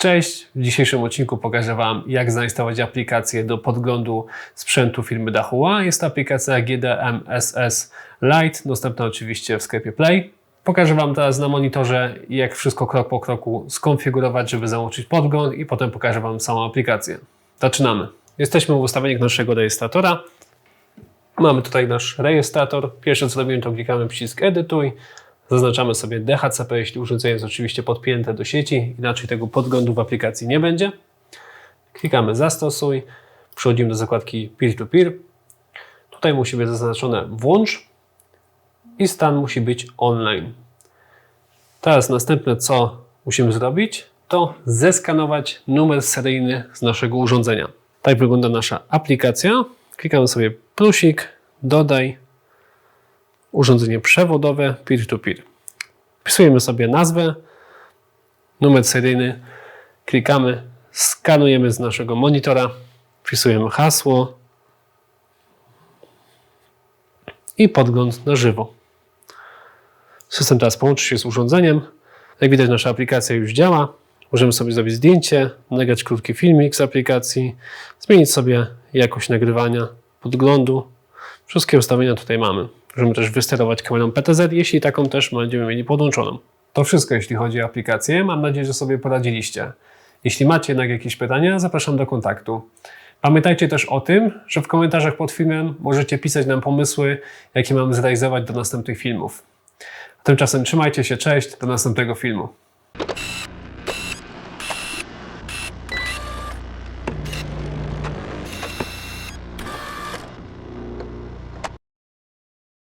Cześć! W dzisiejszym odcinku pokażę Wam, jak zainstalować aplikację do podglądu sprzętu firmy Dahua. Jest to aplikacja GDMSS Lite, dostępna oczywiście w sklepie Play. Pokażę Wam teraz na monitorze, jak wszystko krok po kroku skonfigurować, żeby załączyć podgląd i potem pokażę Wam samą aplikację. Zaczynamy. Jesteśmy w ustawieniach naszego rejestratora. Mamy tutaj nasz rejestrator. Pierwsze co robimy, to klikamy przycisk Edytuj. Zaznaczamy sobie DHCP, jeśli urządzenie jest oczywiście podpięte do sieci, inaczej tego podglądu w aplikacji nie będzie. Klikamy Zastosuj, przechodzimy do zakładki Peer-to-Peer. Tutaj musi być zaznaczone Włącz i stan musi być online. Teraz następne, co musimy zrobić, to zeskanować numer seryjny z naszego urządzenia. Tak wygląda nasza aplikacja. Klikamy sobie plusik, dodaj, urządzenie przewodowe peer-to-peer. Wpisujemy sobie nazwę, numer seryjny, klikamy, skanujemy z naszego monitora, wpisujemy hasło i podgląd na żywo. System teraz połączy się z urządzeniem. Jak widać, nasza aplikacja już działa. Możemy sobie zrobić zdjęcie, nagrać krótki filmik z aplikacji, zmienić sobie jakość nagrywania, podglądu. Wszystkie ustawienia tutaj mamy. Możemy też wysterować kamerą PTZ, jeśli taką też będziemy mieli podłączoną. To wszystko, jeśli chodzi o aplikację. Mam nadzieję, że sobie poradziliście. Jeśli macie jednak jakieś pytania, zapraszam do kontaktu. Pamiętajcie też o tym, że w komentarzach pod filmem możecie pisać nam pomysły, jakie mamy zrealizować do następnych filmów. Tymczasem trzymajcie się, cześć, do następnego filmu.